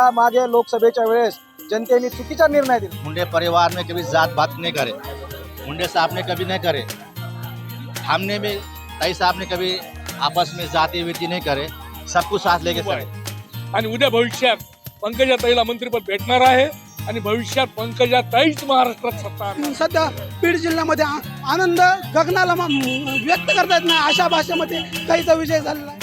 मागे लोकसभेच्या वेळेस जनतेने चुकीचा निर्णय दिला. मुंडे परिवार में कभी जात बात नहीं करे। मुंडे साहब ने कभी नहीं करे। हमने भी ताई साहब ने कभी आपस में जाति वेती नहीं करे। सबको साथ लेके चले। आणि उद्या भविष्यात पंकजाताईला मंत्रिपद भेटणार आहे आणि भविष्यात पंकजाताईच महाराष्ट्रात सत्ता आणणार. सध्या बीड जिल्ह्यामध्ये आ- आनंद गगनाला म- व्यक्त करता येत नाही. अशा भाषेमध्ये काहीचा विजय झालेला आहे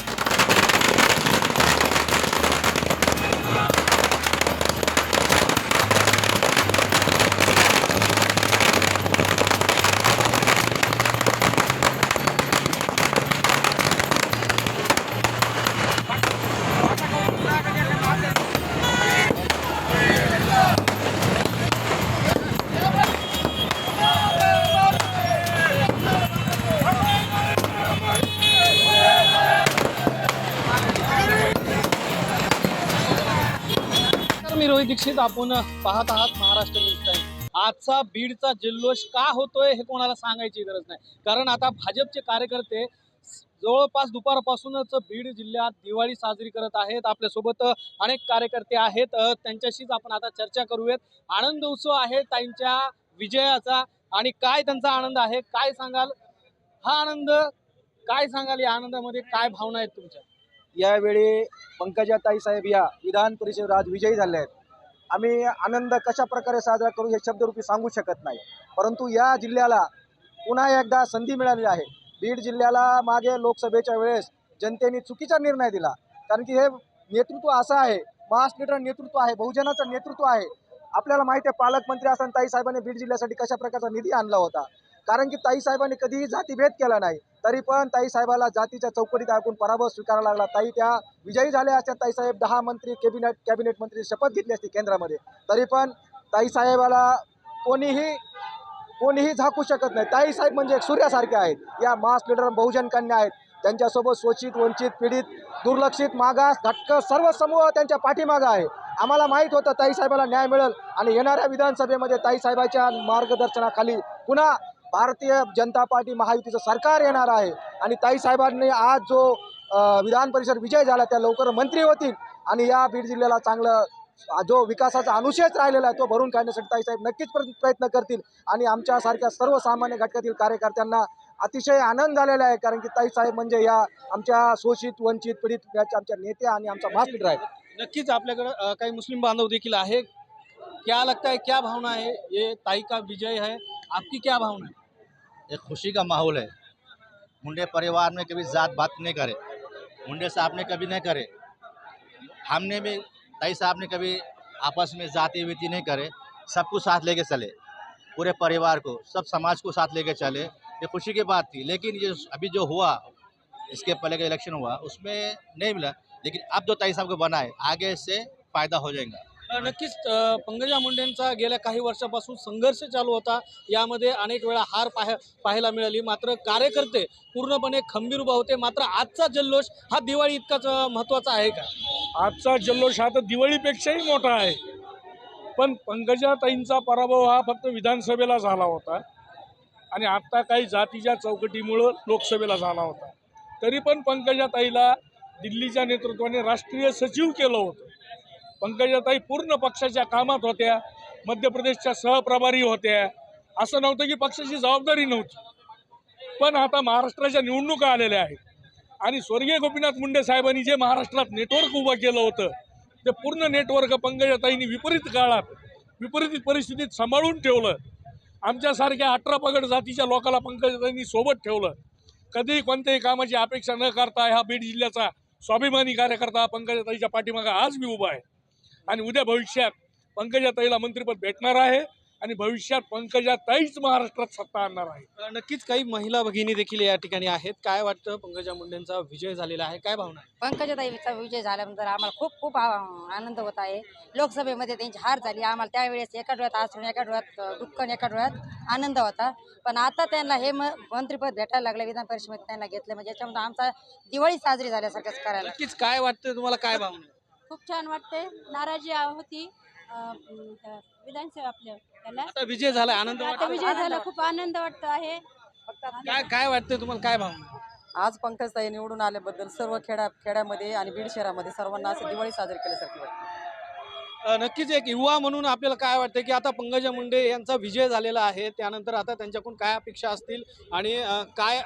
मी रोहित दीक्षित आपण पाहत आहात महाराष्ट्र न्यूज टाइम आजचा बीडचा जल्लोष का होतोय हे कोणाला सांगायची गरज नाही. कारण आता भाजपचे कार्यकर्ते जवळपास दुपारपासूनच बीड जिल्ह्यात दिवाळी साजरी करत आहेत आपल्यासोबत अनेक कार्यकर्ते आहेत. त्यांच्याशीच आपण आता चर्चा करूयात. आनंद उत्सव आहे त्यांच्या विजयाचा. आणि काय त्यांचा आनंद आहे काय सांगाल? हा आनंद काय सांगाल या आनंदामध्ये? काय भावना आहेत तुमच्या? यावेळी पंकजाताई साहेब या विधान परिषद आज विजयी झाले आहेत. आम्ही आनंद कशा प्रकारे साजरा करू हे शब्दरूपी सांगू शकत नाही. परंतु या जिल्ह्याला पुन्हा एकदा संधी मिळाली आहे. बीड जिल्ह्याला मागे लोकसभेच्या वेळेस जनतेने चुकीचा निर्णय दिला. कारण की हे नेतृत्व असं आहे मास नेतृत्व आहे बहुजनाचं नेतृत्व आहे. आपल्याला माहिती आहे पालकमंत्री असताना ताईसाहेबांनी बीड जिल्ह्यासाठी कशा प्रकारचा निधी आणला होता. कारण की ताईसाहेबांनी कधीही जातीभेद केला नाही. तरी पण ताई साहेबाला जातीच्या चौकटीत ऐकून पराभव स्वीकारावा लागला. ताई त्या विजयी झाल्या असत्या. ताई साहेब दहा मंत्री कॅबिनेट कॅबिनेट मंत्री शपथ घेतली असती केंद्रामध्ये. तरी पण ताई साहेबाला कोणीही कोणीही झाकू शकत नाही. ताई साहेब म्हणजे एक सूर्यासारखे आहेत. या मास लिडर बहुजन कन्या आहेत. त्यांच्यासोबत शोषित वंचित पीडित दुर्लक्षित मागास घटक सर्व समूह त्यांच्या पाठीमागं आहे. आम्हाला माहीत होतं ताई साहेबाला न्याय मिळेल आणि येणाऱ्या विधानसभेमध्ये ताई साहेबाच्या मार्गदर्शनाखाली पुन्हा भारतीय जनता पार्टी महायुतीचं सरकार येणार आहे. आणि ताईसाहेबांनी आज जो विधान परिषद विजय झाला त्या लवकर मंत्री होतील. आणि या बीड जिल्ह्याला चांगलं जो विकासाचा अनुशेष राहिलेला आहे तो भरून काढण्यासाठी ताईसाहेब नक्कीच प्र- प्रयत्न करतील. आणि आमच्यासारख्या सर्वसामान्य घटकातील कार्यकर्त्यांना अतिशय आनंद झालेला आहे कारण की ताईसाहेब म्हणजे या आमच्या शोषित वंचित पीडित याच्या आमच्या नेत्या आणि आमचा मास लीडर आहे नक्कीच आपल्याकडं काही मुस्लिम बांधव देखील आहे क्या लगता है क्या भावना है ये ताई का विजय है. आपकी क्या भावना है एक खुशी का माहौल है। मुंडे परिवार में कभी जात बात नहीं करे। मुंडे साहब ने कभी नहीं करे। हमने भी, तई साहब ने कभी आपस में जाति वेती नहीं करे। सबको साथ लेके चले। पूरे परिवार को, सब समाज को साथ लेके चले। ये खुशी की बात थी। लेकिन ये अभी जो हुआ, इसके पहले का इलेक्शन हुआ, उसमें नहीं मिला। लेकिन अब जो तई साहब को बनाए, आगे से फ़ायदा हो जाएगा। नक्कीच पंकजा मुंडेंचा गेल्या काही वर्षापासून संघर्ष चालू होता. यामध्ये अनेक वेळा हार पाह पाहायला मिळाली. मात्र कार्यकर्ते पूर्णपणे खंबीर उभा होते. मात्र आजचा जल्लोष हा दिवाळी इतकाच महत्त्वाचा आहे का? आजचा जल्लोष हा तर दिवाळीपेक्षाही मोठा आहे. पण पंकजाताईंचा पराभव हा फक्त विधानसभेला झाला होता. आणि आत्ता काही जातीच्या चौकटीमुळं लोकसभेला झाला होता. तरी पण पंकजाताईला दिल्लीच्या नेतृत्वाने राष्ट्रीय सचिव केलं होतं. पंकजाताई पूर्ण पक्षाच्या कामात होत्या. मध्य प्रदेशच्या सहप्रभारी होत्या. असं नव्हतं की पक्षाची जबाबदारी नव्हती. पण आता महाराष्ट्राच्या निवडणुका आलेल्या आहेत. आणि स्वर्गीय गोपीनाथ मुंडे साहेबांनी जे महाराष्ट्रात नेटवर्क उभं केलं होतं ते पूर्ण नेटवर्क पंकजाताईंनी विपरीत काळात विपरीत परिस्थितीत सांभाळून ठेवलं. आमच्यासारख्या अठरा पगड जातीच्या लोकाला पंकजाताईंनी सोबत ठेवलं. कधीही कोणत्याही कामाची अपेक्षा न करता हा बीड जिल्ह्याचा स्वाभिमानी कार्यकर्ता पंकजाताईच्या पाठीमागं आज मी उभा आहे. आणि उद्या भविष्यात पंकजाताईला मंत्रिपद भेटणार आहे आणि भविष्यात पंकजाताईच महाराष्ट्रात सत्ता आणणार आहे. नक्कीच काही महिला भगिनी देखील या ठिकाणी आहेत. काय वाटतं पंकजा मुंडेंचा विजय झालेला आहे? काय भावना आहे? पंकजाताईचा विजय झाल्यानंतर आम्हाला खूप खूप आ- आनंद होत आहे. लोकसभेमध्ये त्यांची हार झाली. आम्हाला त्यावेळेस एका डोळ्यात असून एका डोळ्यात अ, दुःख आणि एका डोळ्यात आनंद होता. पण आता त्यांना हे म मंत्रिपद भेटायला लागलं विधान परिषदेमध्ये त्यांना घेतलं. म्हणजे याच्यामध्ये आमचा दिवाळी साजरी झाल्यासारखंच करायला नक्कीच. काय वाटतं तुम्हाला? काय भावना? खूप छान वाटते नाराजी आ- होती विधानसभा आपल्या त्याला. आता विजय झाला आनंद आता वाटतो विजय झाला खूप आनंद वाटतो आहे. काय काय वाटतं तुम्हाला? काय भावना? आहे? आज पंकजताई निवडून आल्याबद्दल सर्व खेड्या खेड्यामध्ये आणि बीड शहरामध्ये सर्वांना असं दिवाळी साजरी केल्यासारखी वाटते. नक्कीच एक युवा म्हणून आपल्याला काय वाटतं की आता पंकजा मुंडे यांचा विजय झालेला आहे त्यानंतर आता त्यांच्याकडून काय अपेक्षा असतील आणि काय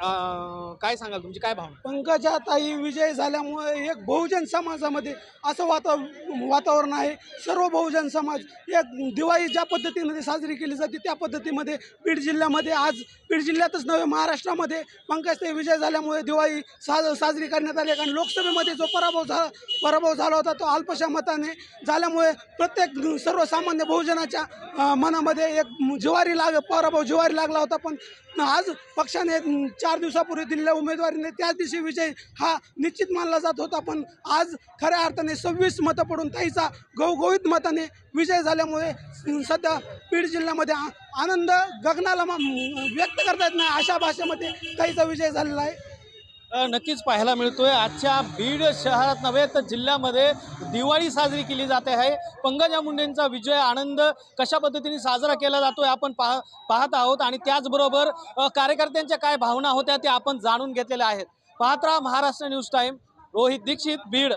काय सांगाल तुमची काय भावना? पंकजा ताई विजय झाल्यामुळे एक बहुजन समाजामध्ये असं वाता वातावरण आहे. सर्व बहुजन समाज एक दिवाळी ज्या पद्धतीमध्ये साजरी केली जाते त्या पद्धतीमध्ये बीड जिल्ह्यामध्ये आज बीड जिल्ह्यातच नव्हे महाराष्ट्रामध्ये पंकज विजय झाल्यामुळे दिवाळी साज साजरी करण्यात आली कारण लोकसभेमध्ये जो पराभव झाला पराभव झाला होता तो अल्पशा मताने झाल्यामुळे प्रत्येक सर्वसामान्य बहुजनाच्या मनामध्ये एक जुवारी लाग पराभव जुवारी लागला होता पण आज पक्षाने चार दिवसापूर्वी दिलेल्या उमेदवारीने त्याच दिवशी विजय हा निश्चित मानला जात होता पण आज खऱ्या अर्थाने सव्वीस मतं पडून ताईचा गवगवीत मताने विजय झाल्यामुळे सध्या बीड जिल्ह्यामध्ये आ- आनंद गगनाला व्यक्त करता येत नाही अशा भाषेमध्ये ताईचा विजय झालेला आहे. नक्कीच पाहायला मिळतोय. आजच्या बीड शहरात नव्हे तर जिल्ह्यामध्ये दिवाळी साजरी केली जाते आहे. पंकजा मुंडेंचा विजय आनंद कशा पद्धतीने साजरा केला जातोय आपण पाह पाहत आहोत आणि त्याचबरोबर कार्यकर्त्यांच्या काय भावना होत्या त्या आपण जाणून घेतलेल्या आहेत. पाहत राहा महाराष्ट्र न्यूज टाईम रोहित दीक्षित बीड.